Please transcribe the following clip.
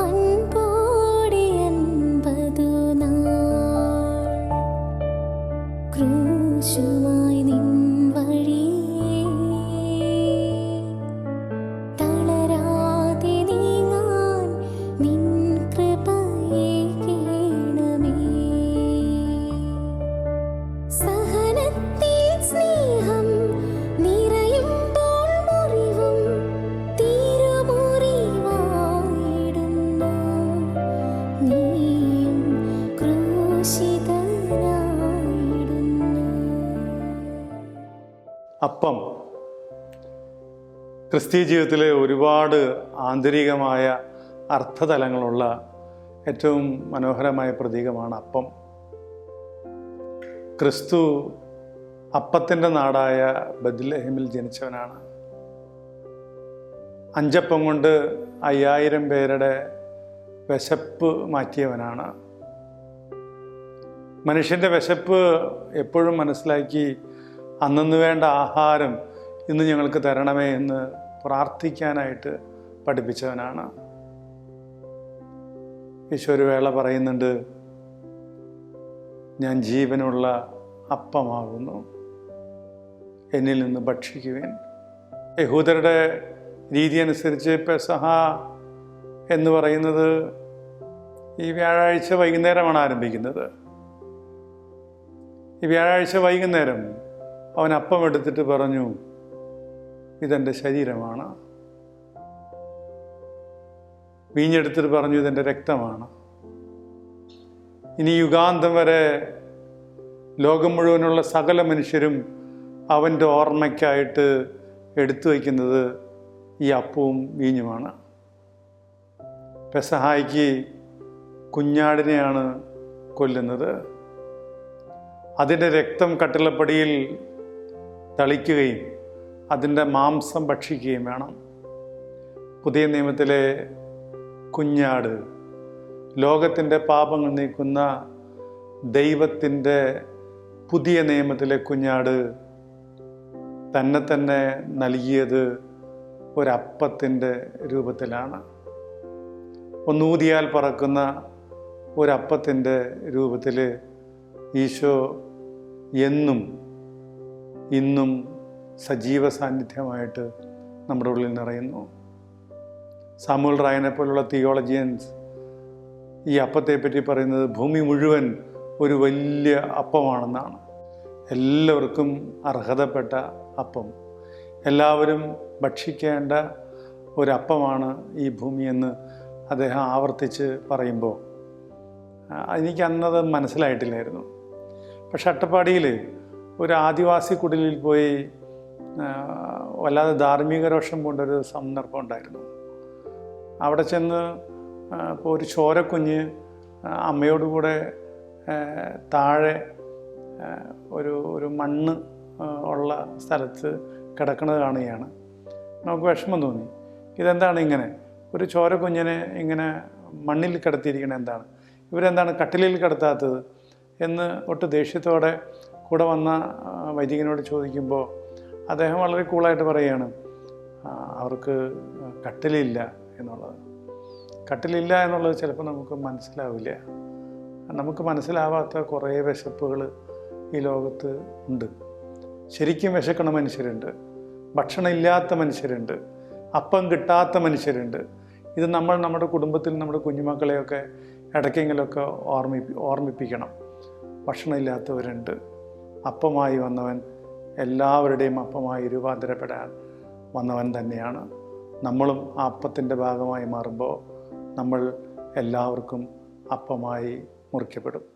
അൻപോടെ അപ്പം ക്രിസ്തീയ ജീവിതത്തിലെ ഒരുപാട് ആന്തരികമായ അർത്ഥതലങ്ങളുള്ള ഏറ്റവും മനോഹരമായ പ്രതീകമാണ് അപ്പം. ക്രിസ്തു അപ്പത്തിന്റെ നാടായ ബദ്ലഹിമിൽ ജനിച്ചവനാണ്. അഞ്ചപ്പം കൊണ്ട് അയ്യായിരം പേരുടെ വിശപ്പ് മാറ്റിയവനാണ്. മനുഷ്യന്റെ വിശപ്പ് എപ്പോഴും മനസ്സിലാക്കി അന്നു വേണ്ട ആഹാരം ഇന്ന് ഞങ്ങൾക്ക് തരണമേ എന്ന് പ്രാർത്ഥിക്കാനായിട്ട് പഠിപ്പിച്ചവനാണ്. ഈശോ ഒരു വേള പറയുന്നുണ്ട് ഞാൻ ജീവനുള്ള അപ്പമാകുന്നു എന്നിൽ നിന്ന് ഭക്ഷിക്കുവാൻ. യഹൂദരുടെ രീതി അനുസരിച്ച് പെസഹ എന്ന് പറയുന്നത് ഈ വ്യാഴാഴ്ച വൈകുന്നേരമാണ് ആരംഭിക്കുന്നത്. ഈ വ്യാഴാഴ്ച വൈകുന്നേരം അവൻ അപ്പം എടുത്തിട്ട് പറഞ്ഞു ഇതെന്റെ ശരീരമാണ്. വീഞ്ഞെടുത്തിട്ട് പറഞ്ഞു ഇതെന്റെ രക്തമാണ്. ഇനി യുഗാന്തം വരെ ലോകം മുഴുവനുള്ള സകല മനുഷ്യരും അവന്റെ ഓർമ്മയ്ക്കായിട്ട് എടുത്തു വയ്ക്കുന്നത് ഈ അപ്പവും വീഞ്ഞുമാണ്. പെസഹായിക്ക് കുഞ്ഞാടിനെയാണ് കൊല്ലുന്നത്. അതിന്റെ രക്തം കട്ടിളപ്പടിയിൽ തളിക്കുകയും അതിന്റെ മാംസം ഭക്ഷിക്കുകയും വേണം. പുതിയ നിയമത്തിലെ കുഞ്ഞാട് ലോകത്തിന്റെ പാപങ്ങൾ നീക്കുന്ന ദൈവത്തിന്റെ പുതിയ നിയമത്തിലെ കുഞ്ഞാട് തന്നെ തന്നെ നൽകിയത് ഒരപ്പത്തിന്റെ രൂപത്തിലാണ്. ഒന്നൂതിയാൽ പറക്കുന്ന ഒരപ്പത്തിന്റെ രൂപത്തിൽ ഈശോ എന്നും ഇന്നും സജീവ സാന്നിധ്യമായിട്ട് നമ്മുടെ ഉള്ളിൽ നിറയുന്നു. സാമുൽ റായനെ പോലുള്ള തിയോളജിയൻസ് ഈ അപ്പത്തെപ്പറ്റി പറയുന്നത് ഭൂമി മുഴുവൻ ഒരു വലിയ അപ്പമാണെന്നാണ്. എല്ലാവർക്കും അർഹതപ്പെട്ട അപ്പം. എല്ലാവരും ഭക്ഷിക്കേണ്ട ഒരപ്പമാണ് ഈ ഭൂമിയെന്ന് അദ്ദേഹം ആവർത്തിച്ച് പറയുമ്പോൾ. എനിക്ക് അന്നത് മനസ്സിലായിട്ടില്ലായിരുന്നു. പക്ഷെ അട്ടപ്പാടിയിൽ ഒരു ആദിവാസി കുടിലിൽ പോയി വല്ലാതെ ധാർമ്മിക രോഷം കൊണ്ടൊരു സന്ദർഭം ഉണ്ടായിരുന്നു. അവിടെ ചെന്ന് ഇപ്പോൾ ഒരു ചോരക്കുഞ്ഞ് അമ്മയോട് കൂടെ താഴെ ഒരു ഒരു മണ്ണ് ഉള്ള സ്ഥലത്ത് കിടക്കുന്നത് കാണുകയാണ്. നമുക്ക് വിഷമം തോന്നി. ഇതെന്താണ് ഇങ്ങനെ? ഒരു ചോരക്കുഞ്ഞിനെ ഇങ്ങനെ മണ്ണിൽ കിടത്തിയിരിക്കണത് എന്താണ്? ഇവരെന്താണ് കട്ടിലിൽ കിടത്താത്തത്? എന്ന് ഒട്ട് ദേഷ്യത്തോടെ കൂടെ വന്ന വൈദികനോട് ചോദിക്കുമ്പോൾ അദ്ദേഹം വളരെ കൂളായിട്ട് പറയുകയാണ് "ആ, അവർക്ക് കട്ടിലില്ല എന്നുള്ളത്. കട്ടിലില്ല എന്നുള്ളത് ചിലപ്പോൾ നമുക്ക് മനസ്സിലാവില്ല. നമുക്ക് മനസ്സിലാവാത്ത കുറേ വിശപ്പുകൾ ഈ ലോകത്ത് ഉണ്ട്. ശരിക്കും വിശക്കണ മനുഷ്യരുണ്ട്. ഭക്ഷണം ഇല്ലാത്ത മനുഷ്യരുണ്ട്. അപ്പം കിട്ടാത്ത മനുഷ്യരുണ്ട്. ഇത് നമ്മൾ നമ്മുടെ കുടുംബത്തിൽ നമ്മുടെ കുഞ്ഞുമക്കളെയൊക്കെ ഇടയ്ക്കെങ്കിലുമൊക്കെ ഓർമ്മി ഓർമ്മിപ്പിക്കണം. ഭക്ഷണമില്ലാത്തവരുണ്ട്. അപ്പമായി വന്നവൻ എല്ലാവരുടെയും അപ്പമായി രൂപാന്തരപ്പെടാൻ വന്നവൻ തന്നെയാണ്. നമ്മളും ആ അപ്പത്തിന്റെ ഭാഗമായി മാറുമ്പോൾ നമ്മൾ എല്ലാവർക്കും അപ്പമായി മുറിക്കപ്പെടും.